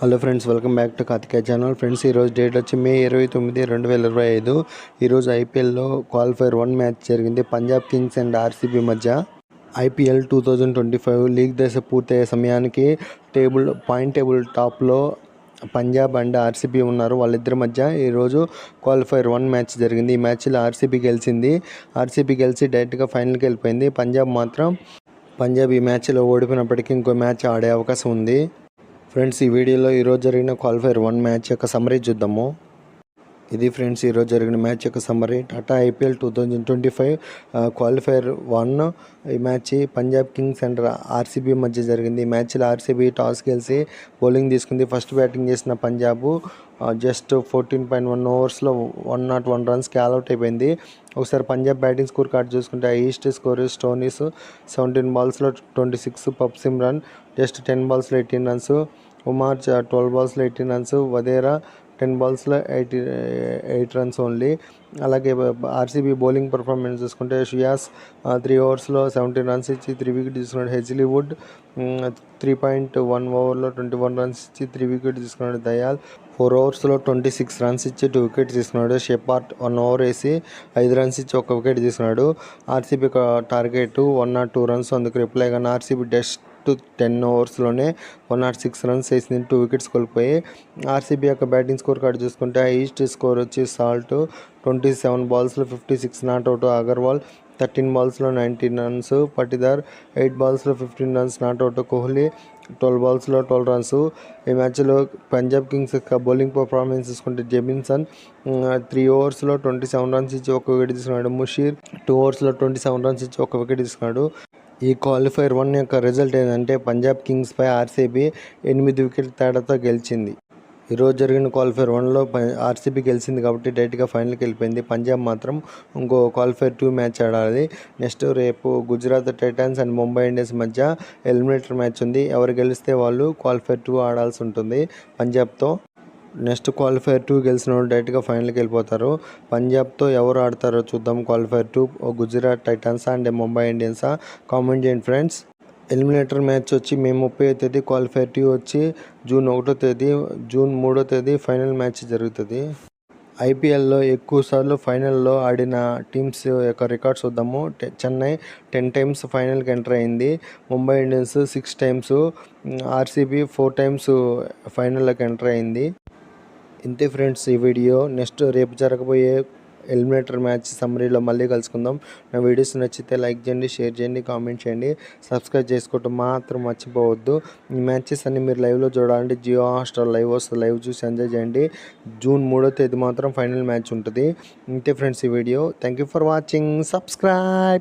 Hello friends welcome back to Karthikeya channel. Friends ఈరోజు date వచ్చి May ఇరవై తొమ్మిది రెండు వేల ఇరవై ఐదు. ఈరోజు ఐపీఎల్లో క్వాలిఫైర్ వన్ మ్యాచ్ జరిగింది. పంజాబ్ కింగ్స్ అండ్ ఆర్సీబీ మధ్య IPL two thousand twenty five league దశ పూర్తయ్యే సమయానికి టేబుల్ పాయింట్ టేబుల్ టాప్లో పంజాబ్ అండ్ ఆర్సీబీ ఉన్నారు. వాళ్ళిద్దరి మధ్య ఈరోజు క్వాలిఫైర్ వన్ మ్యాచ్ జరిగింది. ఈ మ్యాచ్లో ఆర్సీబీ గెలిచింది. ఆర్సీబీ గెలిచి డైరెక్ట్గా ఫైనల్కి వెళ్ళిపోయింది. పంజాబ్ మాత్రం పంజాబ్ ఈ మ్యాచ్లో ఓడిపోయినప్పటికీ ఇంకో మ్యాచ్ ఆడే అవకాశం ఉంది. ఫ్రెండ్స్ ఈ వీడియోలో ఈరోజు జరిగిన క్వాలిఫైర్ వన్ మ్యాచ్ యొక్క సమరీ చూద్దాము. ఇది ఫ్రెండ్స్ ఈరోజు జరిగిన మ్యాచ్ యొక్క summary Tata IPL two thousand twenty five qualifier one. ఈ match Punjab kings and RCB మధ్య జరిగింది. ఈ మ్యాచ్లో ఆర్సీబీ టాస్ గెలిచి బౌలింగ్ తీసుకుంది. ఫస్ట్ బ్యాటింగ్ చేసిన Punjab just fourteen point one ఓవర్స్లో one not one రన్స్కి అవుట్ అయిపోయింది. ఒకసారి పంజాబ్ బ్యాటింగ్ స్కోర్ కార్డ్ చూసుకుంటే east score Stoinis seventeen బాల్స్లో twenty six Prabhsimran just ten బాల్స్లో eighteen runs. Umar twelve బాల్స్లో ఎయిటీన్ రన్స్ వదేరా టెన్ బాల్స్లో eighty eight runs only. అలాగే RCB bowling performance చూసుకుంటే Suyash three ఓవర్స్లో seventeen runs ఇచ్చి త్రీ వికెట్ తీసుకున్నాడు Hazlewood. Three point one ఓవర్లో twenty one runs ఇచ్చి three wicket తీసుకున్నాడు దయాల్. ఫోర్ ఓవర్స్లో ట్వంటీ సిక్స్ రన్స్ ఇచ్చి టూ వికెట్ తీసుకున్నాడు షెపార్ట్. వన్ ఓవర్ వేసి ఐదు రన్స్ ఇచ్చి ఒక వికెట్ తీసుకున్నాడు. RCB target one nought two runs అందుకు రిప్లై కానీ ఆర్సీబీ డెస్ట్ టెన్ ఓవర్స్లోనే వన్ నాట్ సిక్స్ రన్స్ వేసింది టూ వికెట్స్ కోల్పోయి ఆర్సీబీ యొక్క బ్యాటింగ్ స్కోర్ కార్డు చూసుకుంటే ఈస్ట్ స్కోర్ వచ్చి Salt twenty seven బాల్స్లో fifty six not out Agarwal thirteen బాల్స్లో nineteen runs Patidar eight బాల్స్లో fifteen runs not out Kohli twelve బాల్స్లో twelve runs ఈ మ్యాచ్లో Punjab Kings యొక్క bowling performance చూసుకుంటే జెబిన్సన్ three ఓవర్స్లో twenty seven runs ఇచ్చి ఒక wicket తీసుకున్నాడు. Musheer two ఓవర్స్లో twenty seven runs ఇచ్చి ఒక వికెట్ తీసుకున్నాడు. ఈ క్వాలిఫైర్ వన్ యొక్క రిజల్ట్ ఏంటంటే పంజాబ్ కింగ్స్పై ఆర్సీబీ ఎనిమిది వికెట్ తేడాతో గెలిచింది. ఈరోజు జరిగిన క్వాలిఫైర్ వన్లో ఆర్సీబీ గెలిచింది కాబట్టి డైరెక్ట్గా ఫైనల్కి వెళ్ళిపోయింది. పంజాబ్ మాత్రం ఇంకో క్వాలిఫైర్ టూ మ్యాచ్ ఆడాలి. నెక్స్ట్ రేపు Gujarat Titans and Mumbai Indians మధ్య ఎలిమినేటర్ మ్యాచ్ ఉంది. ఎవరు గెలిస్తే వాళ్ళు క్వాలిఫైర్ టూ ఆడాల్సి ఉంటుంది. పంజాబ్తో నెక్స్ట్ క్వాలిఫైర్ టూ గెలిచిన వాళ్ళు డైరెక్ట్గా ఫైనల్కి వెళ్ళిపోతారు. పంజాబ్తో ఎవరు ఆడతారో చూద్దాం. క్వాలిఫైర్ టూ గుజరాత్ టైటన్సా అండ్ ముంబై ఇండియన్సా. కామెంట్ చేయండి ఫ్రెండ్స్. ఎలిమినేటర్ మ్యాచ్ వచ్చి మే ముప్పై తేదీ క్వాలిఫైర్ టూ వచ్చి జూన్ ఒకటో తేదీ జూన్ మూడో తేదీ ఫైనల్ మ్యాచ్ జరుగుతుంది. ఐపీఎల్లో ఎక్కువ సార్లు ఫైనల్లో ఆడిన టీమ్స్ యొక్క రికార్డ్స్ చూద్దాము. చెన్నై టెన్ టైమ్స్ ఫైనల్కి ఎంటర్ అయింది. Mumbai Indians six times RCB four times ఫైనల్లోకి enter అయింది. ఇంతే ఫ్రెండ్స్ ఈ వీడియో నెక్స్ట్ రేపు జరగబోయే ఎలిమినేటర్ మ్యాచ్ సమ్మరీలో మళ్ళీ కలుసుకుందాం. నా వీడియోస్ నచ్చితే లైక్ చేయండి షేర్ చేయండి కామెంట్ చేయండి. సబ్స్క్రైబ్ చేసుకోవటం మాత్రం మర్చిపోవద్దు. ఈ మ్యాచెస్ అన్ని మీరు లైవ్లో చూడాలంటే జియో హాస్టార్ లైవ్ వస్తుంది లైవ్ చూసి ఎంజాయ్ చేయండి. జూన్ మూడో తేదీ మాత్రం ఫైనల్ మ్యాచ్ ఉంటుంది. ఇంతే ఫ్రెండ్స్ ఈ video. Thank you for watching. Subscribe.